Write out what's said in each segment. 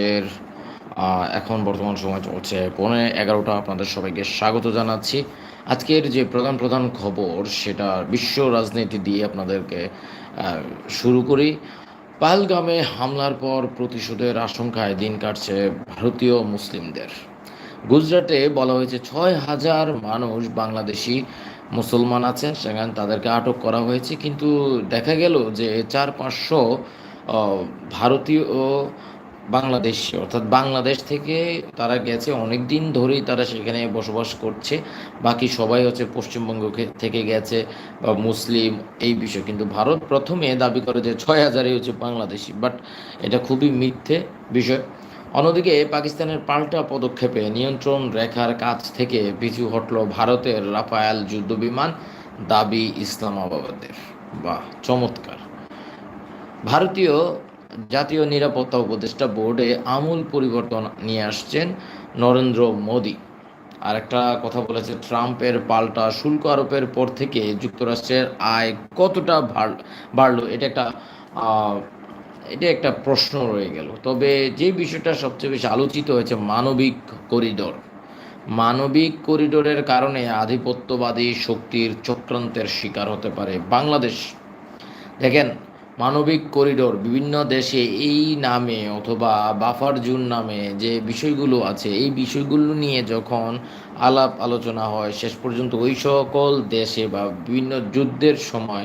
আহ, এখন বর্তমান সময় চলছে পৌনে এগারোটা। আপনাদের সবাইকে স্বাগত জানাচ্ছি। আজকের যে প্রধান প্রধান খবর সেটা বিশ্ব রাজনীতি দিয়ে আপনাদেরকে শুরু করি। পাহলগামে হামলার পর প্রতিশোধের আশঙ্কায় দিন কাটছে ভারতীয় মুসলিমদের। গুজরাটে বলা হয়েছে ছয় হাজার মানুষ বাংলাদেশি মুসলমান আছেন সেখানে তাদেরকে আটক করা হয়েছে। কিন্তু দেখা গেল যে চার পাঁচশো ভারতীয় বাংলাদেশি, অর্থাৎ বাংলাদেশ থেকে তারা গেছে অনেক দিন ধরেই তারা সেখানে বসবাস করছে। বাকি সবাই হচ্ছে পশ্চিমবঙ্গ থেকে গেছে বা মুসলিম, এই বিষয়। কিন্তু ভারত প্রথমে দাবি করে যে ছয় হাজারই হচ্ছে বাংলাদেশি, বাট এটা খুবই মিথ্যে বিষয়। অন্যদিকে পাকিস্তানের পাল্টা পদক্ষেপে নিয়ন্ত্রণ রেখার কাছ থেকে পিছু হটল ভারতের রাফায়েল যুদ্ধবিমান দাবি ইসলামাবাদের। বা চমৎকার। ভারতীয় জাতীয় নিরাপত্তা উপদেষ্টা বোর্ডে আমূল পরিবর্তন নিয়ে আসছেন নরেন্দ্র মোদী। আর একটা কথা বলেছে, ট্রাম্পের পাল্টা শুল্ক আরোপের পর থেকে যুক্তরাষ্ট্রের আয় কতটা বাড়- বাড়লো, এটা একটা এটা একটা প্রশ্ন রয়ে গেল। তবে যে বিষয়টা সবচেয়ে বেশি আলোচিত হয়েছে, মানবিক করিডোর। মানবিক করিডোরের কারণে আধিপত্যবাদী শক্তির চক্রান্তের শিকার হতে পারে বাংলাদেশ। দেখেন মানবিক করিডোর বিভিন্ন দেশে এই নামে অথবা বাফার জুন নামে যে বিষয়গুলো আছে, এই বিষয়গুলো নিয়ে যখন আলাপ আলোচনা হয়, শেষ পর্যন্ত ওই সকল দেশে বা বিভিন্ন যুদ্ধের সময়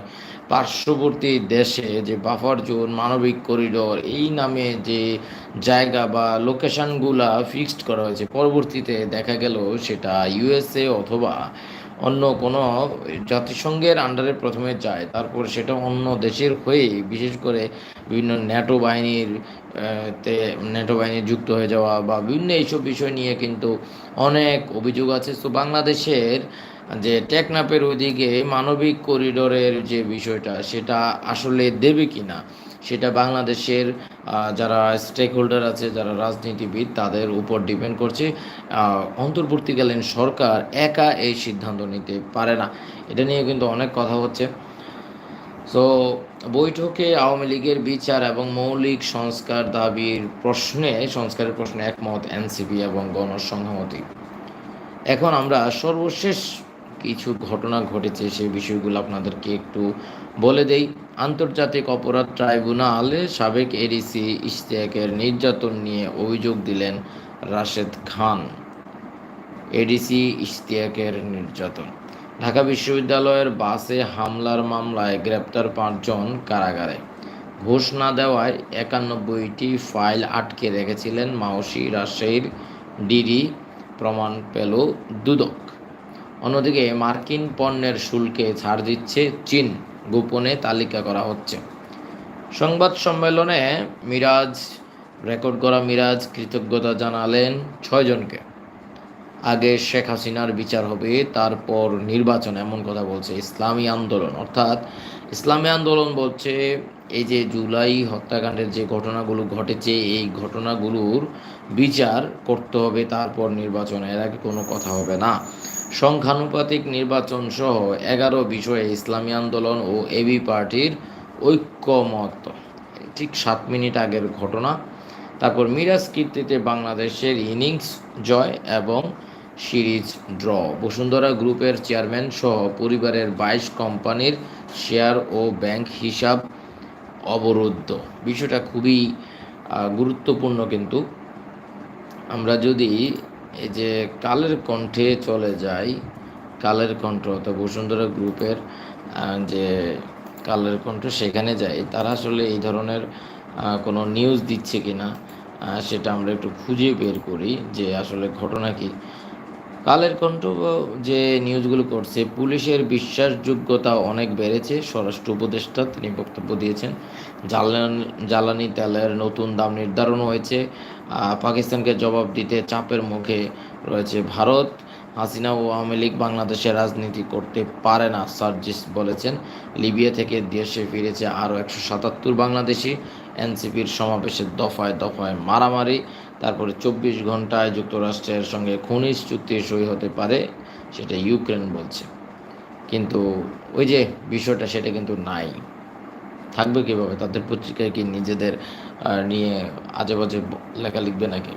পার্শ্ববর্তী দেশে যে বাফার জোন, মানবিক করিডোর, এই নামে যে জায়গা বা লোকেশনগুলা ফিক্সড করা হয়েছে, পরবর্তীতে দেখা গেল সেটা ইউএসএ অথবা অন্য কোনো জাতিসংঘের আন্ডারে প্রথমে যায়। তারপর সেটা অন্য দেশের হয়ে বিশেষ করে বিভিন্ন ন্যাটো বাহিনীর তে ন্যাটো বাহিনী যুক্ত হয়ে যাওয়া বা বিভিন্ন এইসব বিষয় নিয়ে কিন্তু অনেক অভিযোগ আছে। তো বাংলাদেশের যে টেকনাপের ওইদিকে মানবিক করিডোরের যে বিষয়টা, সেটা আসলে দেবে কি না সেটা বাংলাদেশের যারা স্টেক হোল্ডার আছে, যারা রাজনীতিবিদ, তাদের উপর ডিপেন্ড করছে। অন্তর্বর্তীকালীন সরকার একা এই সিদ্ধান্ত নিতে পারে না। এটা নিয়ে কিন্তু অনেক কথা হচ্ছে। সো বৈঠকে আওয়ামী লীগের বিচার এবং মৌলিক সংস্কার দাবির প্রশ্নে, সংস্কারের প্রশ্নে একমত এনসিপি এবং গণসংহতি। এখন আমরা সর্বশেষ কিছু ঘটনা ঘটেছে সেই বিষয়গুলো আপনাদেরকে একটু বলে দেই। আন্তর্জাতিক অপরাধ ট্রাইব্যুনালে সাবেক এডিসি ইশতিয়াকের নির্যাতন নিয়ে অভিযোগ দিলেন রাশেদ খান। এডিসি ইশতিয়াকের নির্যাতন। ঢাকা বিশ্ববিদ্যালয়ের বাসে হামলার মামলায় গ্রেপ্তার পাঁচজন কারাগারে। ঘুষ না দেওয়ায় একানব্বইটি ফাইল আটকে রেখেছিলেন মাওসি রাজশাহীর ডিডি প্রমাণ পেল দুদক। অন্যদিকে মার্কিন পণ্যের শুল্কে ছাড় দিচ্ছে চীন। গোপনে তালিকা করা হচ্ছে। সংবাদ সম্মেলনে মিরাজ, রেকর্ড করা মিরাজ কৃতজ্ঞতা জানালেন ছয়জনকে আগে শেখ হাসিনার বিচার হবে, তারপর নির্বাচন, এমন কথা বলছে ইসলামী আন্দোলন। অর্থাৎ ইসলামী আন্দোলন বলছে, এই যে জুলাই হত্যাকাণ্ডের যে ঘটনাগুলো ঘটেছে, এই ঘটনাগুলোর বিচার করতে হবে, তারপর নির্বাচন। এর আগে কোনো কথা হবে না। সংখ্যানুপাতিক নির্বাচন সহ এগারো বিষয়ে ইসলামী আন্দোলন ও এবি পার্টির ঐক্যমত। ঠিক সাত মিনিট আগের ঘটনা। তারপর মিরাজ কীর্তিতে বাংলাদেশের ইনিংস জয় এবং সিরিজ ড্র। বসুন্ধরা গ্রুপের চেয়ারম্যান সহ পরিবারের বাইশ কোম্পানির শেয়ার ও ব্যাংক হিসাব অবরুদ্ধ। বিষয়টা খুবই গুরুত্বপূর্ণ কিন্তু। আমরা যদি এই যে কালের কণ্ঠে চলে যাই, কালের কণ্ঠ অর্থাৎ বসুন্ধরা গ্রুপের যে কালের কণ্ঠ সেখানে যাই। তারা আসলে এই ধরনের কোনো নিউজ দিচ্ছে কি না সেটা আমরা একটু খুঁজে বের করি যে আসলে ঘটনা কি। কালের কণ্ঠ, যে নিউজগুলো করছে, পুলিশের বিশ্বাসযোগ্যতা অনেক বেড়েছে। স্বরাষ্ট্র উপদেষ্টা তিনি বক্তব্য দিয়েছেন, জ্বালানি জ্বালানি তেলের নতুন দাম নির্ধারণ হয়েছে। পাকিস্তানকে জবাব দিতে চাপের মুখে রয়েছে ভারত। হাসিনা ও আওয়ামী লীগ বাংলাদেশে রাজনীতি করতে পারে না, সার্জিস বলেছেন। লিবিয়া থেকে দেশে ফিরেছে আরও একশো সাতাত্তর বাংলাদেশি। এনসিপির সমাবেশের দফায় দফায় মারামারি। তারপরে চব্বিশ ঘন্টায় যুক্তরাষ্ট্রের সঙ্গে খনিজ চুক্তি সই হতে পারে, সেটা ইউক্রেন বলছে। কিন্তু ওই যে বিষয়টা সেটা কিন্তু নাই। থাকবে কীভাবে? তাদের পত্রিকায় কি নিজেদের নিয়ে আজে বাজে লেখা লিখবে নাকি?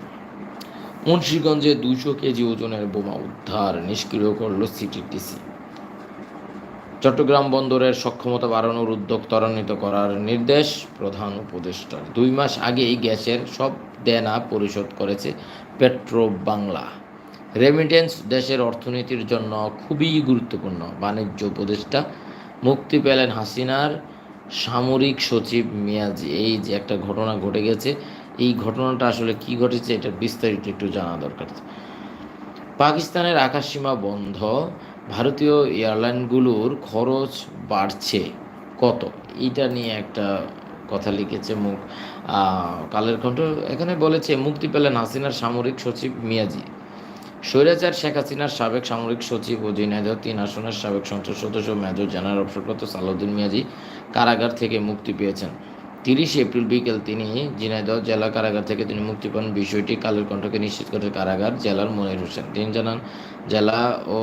মুন্সিগঞ্জে দুশো কেজি ওজনের বোমা উদ্ধার, নিষ্ক্রিয় করল সিটিটিসি। চট্টগ্রাম বন্দরের সক্ষমতা বাড়ানোর উদ্যোগ ত্বরান্বিত করার নির্দেশ প্রধান উপদেষ্টার। দুই মাস আগেই গ্যাসের সব দেনা পরিশোধ করেছে পেট্রো বাংলা রেমিটেন্স দেশের অর্থনীতির জন্য খুবই গুরুত্বপূর্ণ, বাণিজ্য উপদেষ্টা মুক্তি পেলেন হাসিনার সামরিক সচিব মিয়াজি। এই যে একটা ঘটনা ঘটে গেছে, এই ঘটনাটা আসলে কি ঘটেছে এটা বিস্তারিত একটু জানা দরকার। পাকিস্তানের আকাশসীমা বন্ধ ভারতীয় এয়ারলাইনগুলোর খরচ বাড়ছে। কত? এটা নিয়ে একটা কথা লিখেছে মুখ কালের কণ্ঠ। এখানে বলেছে, মুক্তি পেলেন হাসিনার সামরিক সচিব মিয়াজি। স্বৈরাচার শেখ হাসিনার সাবেক সামরিক সচিব ও ঝিনাইদহ তিন আসনের সাবেক সংসদ সদস্য মেজর জেনারেল অবসরপ্রাপ্ত সালাউদ্দিন মিয়াজি কারাগার থেকে মুক্তি পেয়েছেন। তিরিশে এপ্রিল বিকেল তিনি ঝিনাইদহ জেলা কারাগার থেকে তিনি মুক্তি পান। বিষয়টি কালের কণ্ঠকে নিশ্চিত করে কারাগার জেলার মনির হোসেন। তিনি জানান, জেলা ও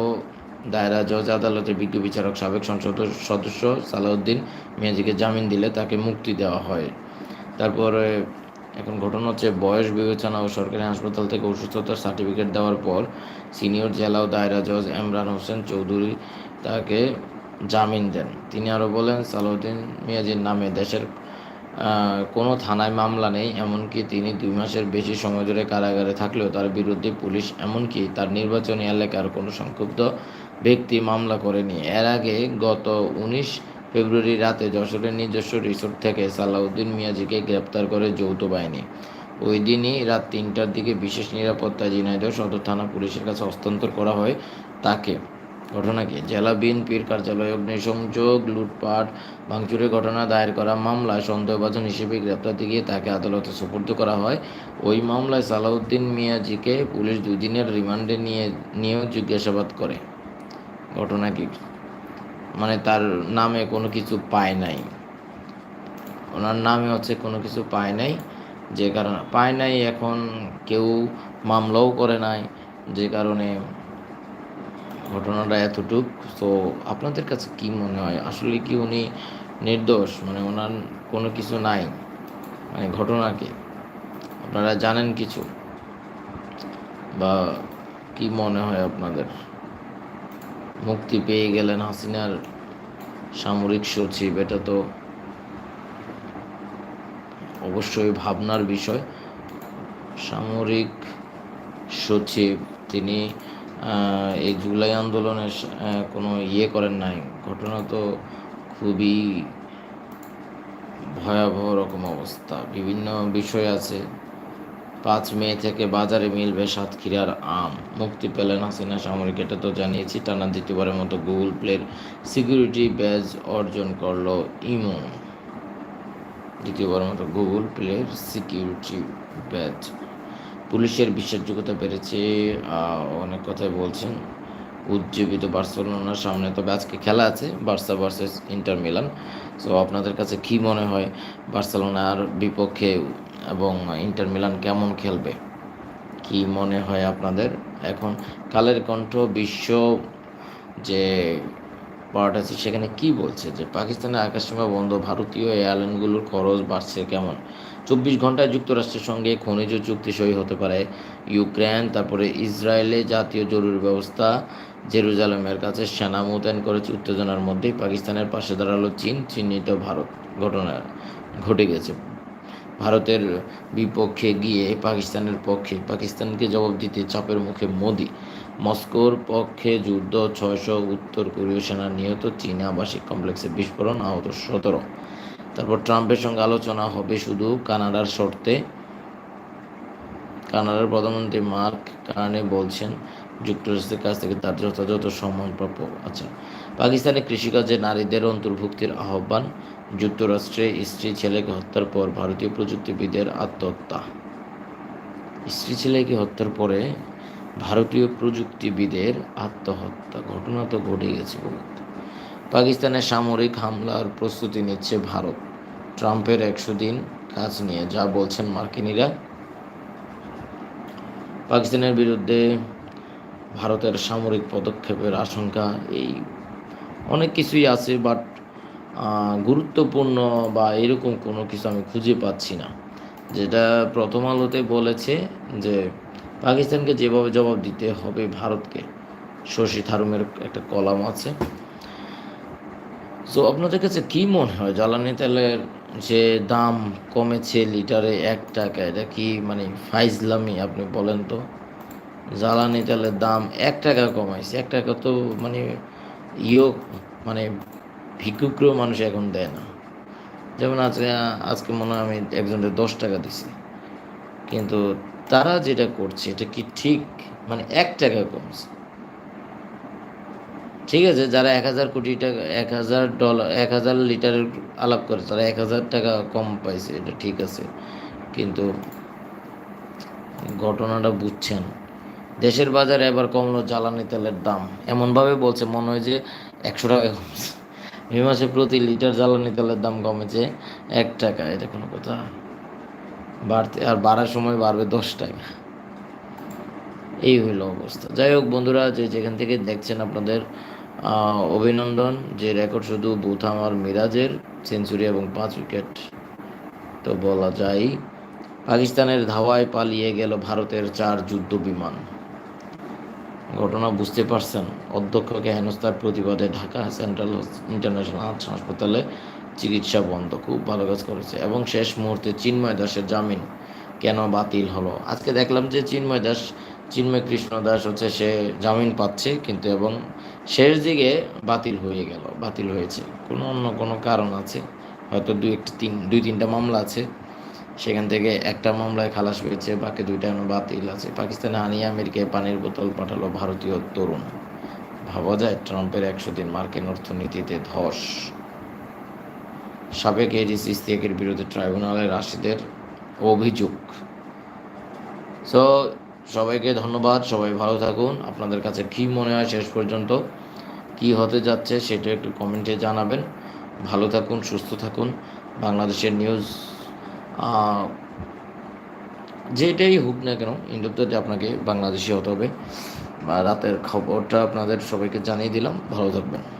দায়রা জজ আদালতের বিজ্ঞ বিচারক সাবেক সংসদ সদস্য সালাউদ্দিন মিয়াজিকে জামিন দিলে তাকে মুক্তি দেওয়া হয়। তারপরে এখন ঘটনা হচ্ছে বয়স বিবেচনা ও সরকারি হাসপাতাল থেকে অসুস্থতার সার্টিফিকেট দেওয়ার পর সিনিয়র জেলা ও দায়রা জজ এমরান হোসেন চৌধুরী তাকে জামিন দেন। তিনি আরও বলেন, সালাউদ্দিন মিয়াজির নামে দেশের কোনো থানায় মামলা নেই, এমনকি তিনি দুই মাসের বেশি সময় ধরে কারাগারে থাকলেও তার বিরুদ্ধে পুলিশ, এমনকি তার নির্বাচনী এলাকার কোনো সংক্ষুব্ধ ব্যক্তি মামলা করেনি এর আগে গত উনিশ ফেব্রুয়ারি রাতে যশোরের নিজস্ব রিসোর্ট থেকে সালাউদ্দিন মিয়াজিকে গ্রেপ্তার করে যৌথ বাহিনী। ওই দিনই রাত তিনটার দিকে বিশেষ নিরাপত্তা ঝিনাইদহ সদর থানা পুলিশের কাছে হস্তান্তর করা হয় তাকে। ঘটনা কি? জেলা বিএনপির কার্যালয়ে অগ্নিসংযোগ, লুটপাট, ভাঙচুরের ঘটনা, দায়ের করা মামলায় সন্দেহভাজন হিসেবে গ্রেপ্তার গিয়ে তাকে আদালতে সুপর্দ করা হয়। ওই মামলায় সালাউদ্দিন মিয়াজিকে পুলিশ দুই দিনের রিমান্ডে নিয়ে নিয়েও জিজ্ঞাসাবাদ করে। ঘটনা কি? মানে তার নামে কোনো কিছু পায় নাই। ওনার নামে হচ্ছে কোনো কিছু পায় নাই, যে কারণে পায় নাই এখন কেউ মামলাও করে নাই, যে কারণে ঘটনাটা এতটুক। তো আপনাদের কাছে কি মনে হয়? আসলে কি উনি নির্দোষ? মানে ওনার কোনো কিছু নাই? মানে ঘটনা কি? আপনারা জানেন কিছু? বা কি মনে হয় আপনাদের? মুক্তি পেয়ে গেলেন হাসিনার সামরিক সচিব। এটা তো অবশ্যই ভাবনার বিষয়। সামরিক সচিব, তিনি এই জুলাই আন্দোলনের কোনো ইয়ে করেন নাই। ঘটনা তো খুবই ভয়াবহ রকম অবস্থা। বিভিন্ন বিষয় আছে। পাঁচ মে থেকে বাজারে মিলবে সাতক্ষীরার আম। মুক্তি পেলেন হাসিনা সামরিক, এটা তো জানিয়েছি। টানা দ্বিতীয়বারের মতো গুগল প্লের সিকিউরিটি ব্যাজ অর্জন করল ইমো। দ্বিতীয়বারের মতো গুগল প্লের সিকিউরিটি ব্যাজ। পুলিশের বিশ্বাসযোগ্যতা বেড়েছে অনেক কথাই বলছেন। উজ্জীবিত বার্সেলোনার সামনে। তবে আজকে খেলা আছে, Barca versus Inter Milan. So আপনাদের কাছে কি মনে হয়, বার্সেলোনার বিপক্ষে এবং ইন্টার মিলান কেমন খেলবে? কি মনে হয় আপনাদের? এখন কালের কণ্ঠ, বিশ্ব যে পার্ট আছে, সেখানে কি বলছে যে পাকিস্তানের আকাশসীমা বন্ধ, ভারতীয় এয়ারলাইনগুলোর খরচ বাড়ছে কেমন? চব্বিশ ঘন্টায় যুক্তরাষ্ট্রের সঙ্গে খনিজ চুক্তি সই হতে পারে ইউক্রেন, তারপরে ইসরায়েলে জাতীয় জরুরি ব্যবস্থা জেরুজালেমের কাছে সেনা মোতায়েন করেছে উত্তেজনার মধ্যেই পাকিস্তানের পাশে দাঁড়াল চীন, চিহ্নিত ভারত ঘটনা ঘটে গেছে। ভারতের বিপক্ষে গিয়ে পাকিস্তানের পক্ষে পাকিস্তানকে জবাব দিতে চাপের মুখে মোদি। মস্কোর পক্ষে যুদ্ধ, ছয়শো উত্তর কোরীয় সেনা নিহত, চীন আবাসিক কমপ্লেক্সে বিস্ফোরণ, আহত সতেরো। তারপর ট্রাম্পের সঙ্গে আলোচনা হবে শুধু কানাডার শর্তে। কানাডার প্রধানমন্ত্রী মার্ক কার্নে বলছেন যুক্তরাষ্ট্রের কাছ থেকে তার যথাযথ সম্মান প্রাপ্য। আচ্ছা পাকিস্তানে কৃষিকাজে নারীদের অন্তর্ভুক্তির আহ্বান, যুক্তরাষ্ট্রে স্ত্রী ছেলেকে হত্যার পর ভারতীয় প্রযুক্তিবিদের আত্মহত্যা। স্ত্রী ছেলেকে হত্যার পরে ভারতীয় প্রযুক্তিবিদের আত্মহত্যা। ঘটনা তো ঘটে গেছে বহুত। পাকিস্তানের সামরিক হামলার প্রস্তুতি নিচ্ছে ভারত। ট্রাম্পের একশো দিন কাজ নিয়ে যা বলছেন মার্কিনীরা। পাকিস্তানের বিরুদ্ধে ভারতের সামরিক পদক্ষেপের আশঙ্কা এই। অনেক কিছুই আছে বাট গুরুত্বপূর্ণ বা এরকম কোনো কিছু আমি খুঁজে পাচ্ছি না। যেটা প্রথম আলোতে বলেছে যে, পাকিস্তানকে যেভাবে জবাব দিতে হবে ভারতকে, শশী থারুমের একটা কলাম আছে। সো আপনাদের কাছে কি মনে হয়? জ্বালানি তেলের যে দাম কমেছে লিটারে এক টাকা এটা কি মানে ফাইজলামি আপনি বলেন তো? জ্বালানি তেলের দাম এক টাকা কমাইছে। এক টাকা তো মানে ইয়ো মানে ভিক্ষুকরেও মানুষ এখন দেয় না। যেমন আজকে আজকে মনে হয় আমি একজনের দশ টাকা দিছি। কিন্তু তারা যেটা করছে, এটা কি ঠিক? মানে এক টাকা কমছে। ঠিক আছে, যারা এক হাজার কোটি টাকা, এক হাজার ডলার, এক হাজার লিটারের আলাপ করে, তারা এক হাজার টাকা কম পাইছে, এটা ঠিক আছে। কিন্তু ঘটনাটা বুঝছেন। দেশের বাজারে এবার কমলো জ্বালানি তেলের দাম। এমনভাবে বলছে, মনে হয় যে একশো টাকা কমছে মে মাসে প্রতি লিটার জ্বালানি তেলের দাম কমেছে এক টাকা। এটা কোনো কথা। বাড়তে আর বাড়ার সময় বাড়বে দশ টাকা। এই হইল অবস্থা। যাই হোক বন্ধুরা, যে যেখান থেকে দেখছেন আপনাদের অভিনন্দন। যে রেকর্ড শুধু বুথাম আর মিরাজের, সেঞ্চুরি এবং পাঁচ উইকেট। তো বলা যায়, পাকিস্তানের ধাওয়ায় পালিয়ে গেল ভারতের চার যুদ্ধ বিমান। ঘটনা বুঝতে পারছেন। অধ্যক্ষকে হেনস্থার প্রতিবাদে ঢাকা সেন্ট্রাল ইন্টারন্যাশনাল আর্টস হাসপাতালে চিকিৎসা বন্ধ। খুব ভালো কাজ করেছে। এবং শেষ মুহূর্তে চিন্ময় দাসের জামিন কেন বাতিল হলো? আজকে দেখলাম যে চিন্ময় দাস, চিন্ময় কৃষ্ণ দাস হচ্ছে সে জামিন পাচ্ছে কিন্তু এবং শেষ দিকে বাতিল হয়ে গেল, বাতিল হয়েছে। কোনো অন্য কোনো কারণ আছে। হয়তো দুই একটি তিন, দুই তিনটা মামলা আছে। সেখান থেকে একটা মামলায় খালাস পেয়েছে, বাকি দুইটা বাতিল আছে। পাকিস্তানে হানিয়ে আমেরিকায় পানির বোতল পাঠালো ভারতীয় তরুণ। ভাবা যায় ট্রাম্পের একশো দিন মার্কিন অর্থনীতিতে ধস। সাবেক এডিস ইস্তিয়াকের বিরুদ্ধে ট্রাইব্যুনালে রাশিদের অভিযোগ। সো সবাইকে ধন্যবাদ, সবাই ভালো থাকুন। আপনাদের কাছে কি মনে হয় শেষ পর্যন্ত? কি হতে যাচ্ছে সেটা একটু কমেন্টে জানাবেন। ভালো থাকুন, সুস্থ থাকুন। বাংলাদেশের নিউজ যেটাই হোক না কেন ইন্ডোতে আপনাকে বাংলাদেশি হতে হবে। রাতের খবরটা আপনাদের সবাইকে জানিয়ে দিলাম। ভালো থাকবেন।